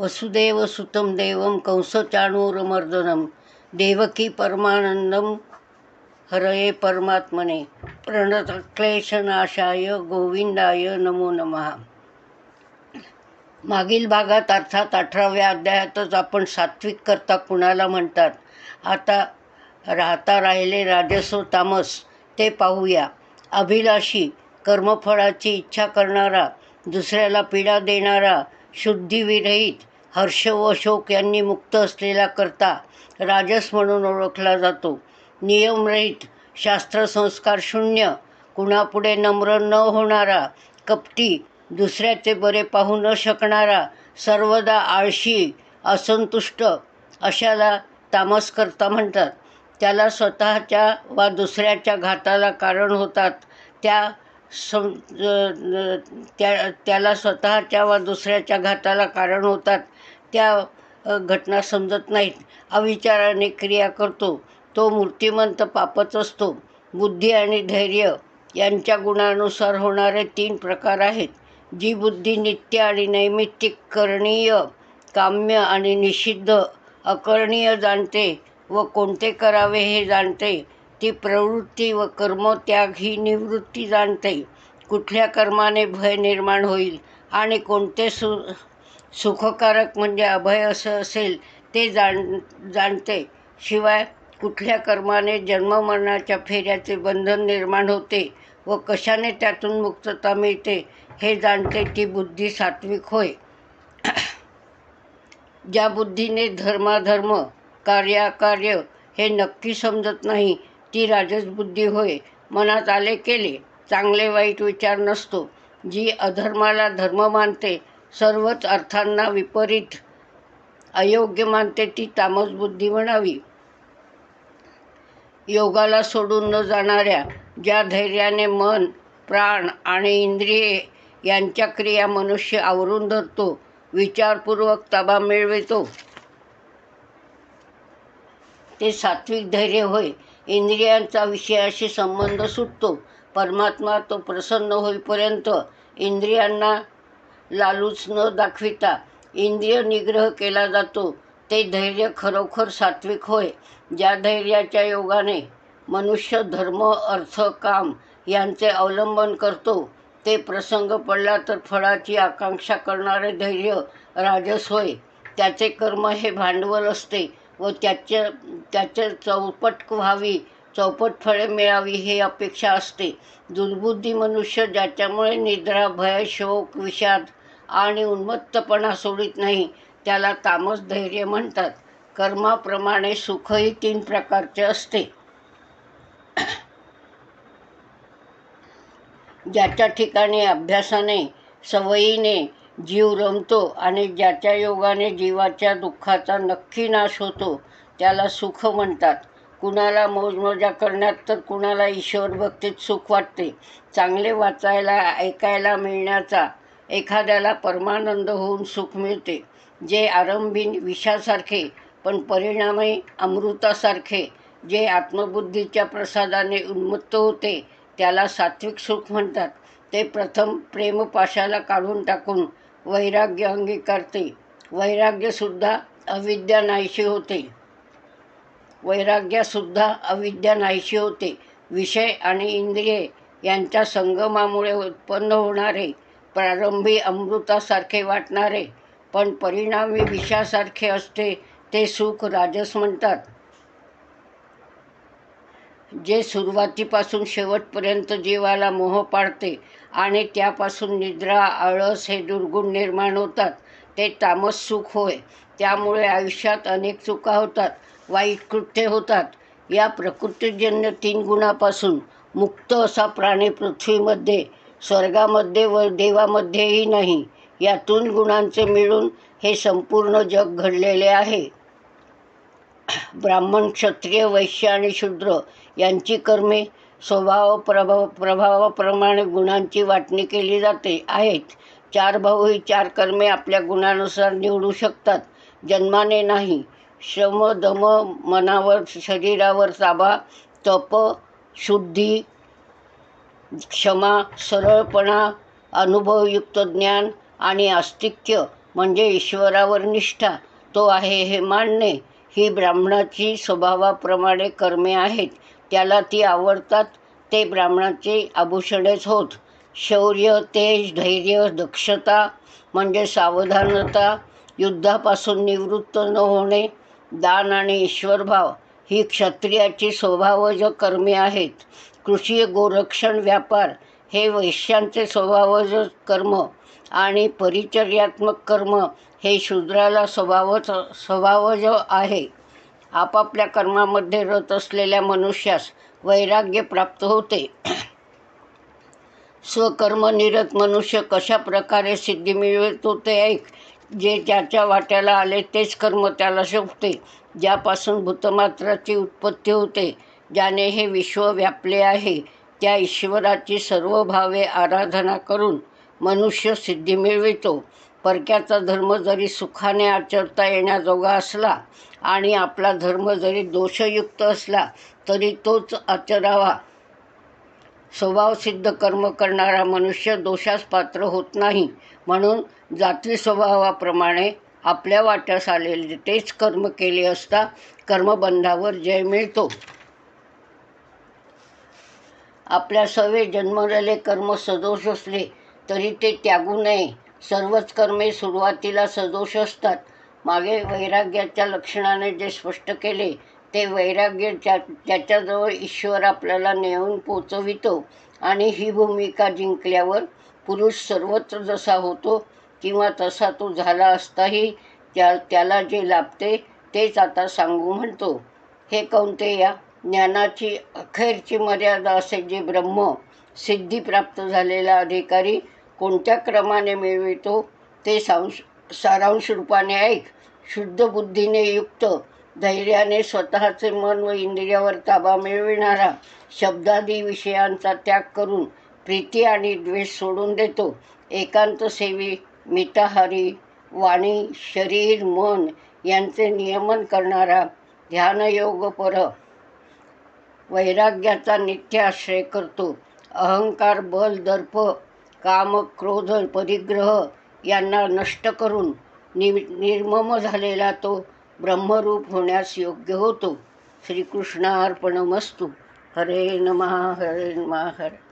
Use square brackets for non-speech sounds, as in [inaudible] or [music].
वसुदेव सुतं देवं कंसचाणूरमर्दनं देवकी परमानंदम हरये परमात्मने प्रणतक्लेशनाशाय गोविंदाय नमो नमः. मागील भागात अर्थात अठराव्या अध्यायातच आपण सात्विक करता कुणाला म्हणतात? आता राहता राहिले राजसो तामस ते पाहूया. अभिलाषी कर्मफळाची इच्छा करणारा दुसऱ्याला पीडा देणारा शुद्धिविरहित हर्ष व शोक यांनी मुक्त असलेला करता राजस म्हणून ओळखला जातो. नियमरहित शास्त्रसंस्कार शून्य कुणापुढे नम्र न होणारा कपटी दुसऱ्याचे बरे पाहू न शकणारा सर्वदा आळशी असंतुष्ट अशाला तामस करता म्हणतात. त्याला स्वतःच्या वा दुसऱ्याच्या घाताला कारण होतात. त्या सम त्या त्याला स्वतःच्या वा दुसऱ्याच्या घाताला कारण होतात. त्या घटना समजत नाहीत. अविचाराने क्रिया करतो. तो मूर्तिमंत पापच असतो. बुद्धी आणि धैर्य यांच्या गुणानुसार होणारे तीन प्रकार आहेत. जी बुद्धी नित्य आणि नैमित्तिक करणीय काम्य आणि निषिद्ध अकरणीय जाणते व कोणते करावे हे जाणते ती प्रवृत्ती व कर्मत्याग ही निवृत्ती जाणते. कुठल्या कर्माने भय निर्माण होईल आणि कोणते सु सुखकारक म्हणजे अभय असं असेल ते जाण जाणते. शिवाय कुठल्या कर्माने जन्ममरणाच्या फेऱ्याचे बंधन निर्माण होते व कशाने त्यातून मुक्तता मिळते हे जाणते ती बुद्धी सात्विक होय. ज्या बुद्धीने धर्माधर्म कार्याकार्य हे नक्की समजत नाही ती राजसबुद्धी होय. मनात आले केले. चांगले वाईट विचार नसतो. जी अधर्माला धर्म मानते सर्वच अर्थांना विपरीत अयोग्य मानते ती तामस बुद्धी म्हणावी. योगाला सोडून न जाणाऱ्या ज्या धैर्याने मन प्राण आणि इंद्रिये यांच्या क्रिया मनुष्य आवरून धरतो विचारपूर्वक ताबा मिळवितो. ते सात्विक धैर्य होय. इंद्रियांचा विषयाशी संबंध सुटतो. परमात्मा तो प्रसन्न होईपर्यंत इंद्रियांना लालूच न दाखविता इंद्रिय निग्रह केला जातो. ते धैर्य खरोखर सात्विक होय. ज्या धैर्याच्या योगाने मनुष्य धर्म अर्थ काम यांचे अवलंबन करतो ते प्रसंग पडला तर फळाची आकांक्षा करणारे धैर्य राजस होय. त्याचे कर्म हे भांडवल असते. व त्याचे त्याचे चौपट व्हावी चौपट फळे मिळावी हे अपेक्षा असते. दुर्बुद्धी मनुष्य ज्याच्यामुळे निद्रा भय शोक विषाद आणि उन्मत्तपणा सोडित नाही त्याला तामस धैर्य म्हणतात. कर्माप्रमाणे सुखही तीन प्रकारचे असते. ज्याच्या ठिकाणी अभ्यासाने सवयीने जीव रमतो आणि ज्याच्या योगाने जीवाच्या दुःखाचा नक्की नाश होतो त्याला सुख म्हणतात. कुणाला मोजमोजा करण्यात तर कुणाला ईश्वर भक्तीत सुख वाटते. चांगले वाचायला ऐकायला मिळण्याचा एखाद्याला परमानंद होऊन सुख मिळते जे आरंभी विषासारखे पण परिणामी अमृतासारखे जे आत्मबुद्धीच्या प्रसादाने उन्मत्त होते त्याला सात्विक सुख म्हणतात. ते प्रथम प्रेमपाशाला काढून टाकून वैराग्य अंगीकारते. वैराग्यसुद्धा अविद्या नाहीशी होते. वैराग्यसुद्धा अविद्या नाहीशी होते. विषय आणि इंद्रिये यांच्या संगमामुळे उत्पन्न होणारे प्रारंभी अमृतासारखे वाटणारे पण परिणामी विषासारखे असते ते सुख राजस म्हणतात. जे सुरुवातीपासून शेवटपर्यंत जीवाला मोह पाडते आणि त्यापासून निद्रा आळस हे दुर्गुण निर्माण होतात. ते तामस सुख होय. त्यामुळे आयुष्यात अनेक चुका होतात वाईट कृत्ये होतात. या प्रकृतीजन्य तीन गुणापासून मुक्त असा प्राणी पृथ्वीमध्ये स्वर्गामध्ये व देवामध्येही नाही. या तीन गुणांचे मिळून हे संपूर्ण जग घडलेले आहे. ब्राह्मण क्षत्रिय वैश्य आणि शूद्र यांची कर्मे स्वभाव प्रभाव प्रभावाप्रमाणे गुणांची वाटणी केली जाते आहेत. चार भाऊ ही चार कर्मे आपल्या गुणानुसार निवडू शकतात. जन्माने नाही. श्रम दम मनावर शरीरावर ताबा तप शुद्धी क्षमा सरळपणा अनुभवयुक्त ज्ञान आणि आस्तिक्य म्हणजे ईश्वरावर निष्ठा. तो आहे हे मानणे. ही ब्राह्मणाची स्वभावाप्रमाणे कर्मे आहेत. त्याला ती आवडतात ते ब्राह्मणाचे आभूषणेच होत. शौर्य तेज धैर्य दक्षता म्हणजे सावधानता युद्धापासून निवृत्त न होणे दान आणि ईश्वरभाव ही क्षत्रियाची स्वभावज कर्मे आहेत. कृषी गोरक्षण व्यापार हे वैश्यांचे स्वभावज कर्म आणि परिचर्यात्मक कर्म हे शूद्राला स्वभावच स्वभावज आहे. आपापल्या कर्मामध्ये रत असलेल्या मनुष्यास वैराग्य प्राप्त होते. [clears throat] स्वकर्मनिरत मनुष्य कशा प्रकारे सिद्धी मिळवतो ते ऐक. जे ज्याच्या वाट्याला आले तेच कर्म त्याला शोभते ज्यापासून भूतमात्राची उत्पत्ती होते ज्याने हे विश्व व्यापले आहे. त्या ईश्वराची सर्व भावे आराधना करून मनुष्य सिद्धी मिळवितो. परक्याचा धर्म जरी सुखाने आचरता येण्याजोगा असला आणि आपला धर्म जरी दोषयुक्त असला तरी तोच आचरावा. स्वभावसिद्ध कर्म करणारा मनुष्य दोषास पात्र होत नाही. म्हणून जाती स्वभावाप्रमाणे आपल्या वाट्यास आलेले तेच कर्म केले असता कर्मबंधावर जय मिळतो. आपल्या सवे जन्मलेले कर्म सदोष असले तरी ते त्यागू नये. सर्वच कर्मे सुरुवातीला सदोष असतात. मागे वैराग्याच्या लक्षणाने जे स्पष्ट केले ते वैराग्य ज्या ज्याच्याजवळ ईश्वर आपल्याला नेऊन पोचवितो आणि ही भूमिका जिंकल्यावर पुरुष सर्वत्र जसा होतो किंवा तसा तो झाला असताही त्या त्याला जे लाभते तेच आता सांगू म्हणतो. हे या? ज्ञानाची अखेरची मर्यादा असे जे ब्रह्म सिद्धी प्राप्त झालेला अधिकारी कोणत्या क्रमाने मिळवितो ते सांश सारांश रूपाने ऐक. शुद्ध बुद्धीने युक्त धैर्याने स्वतःचे मन व इंद्रियावर ताबा मिळविणारा शब्दादी विषयांचा त्याग करून प्रीती आणि द्वेष सोडून देतो. एकांत सेवी मिताहारी वाणी शरीर मन यांचे नियमन करणारा ध्यानयोगपर वैराग्याचा नित्य आश्रय करतो. अहंकार बल दर्प काम क्रोध परिग्रह यांना नष्ट करून नि निर्मम झालेला तो ब्रह्मरूप होण्यास योग्य होतो. श्रीकृष्णार्पणमस्तू. हरे नमा हरे नमा हरे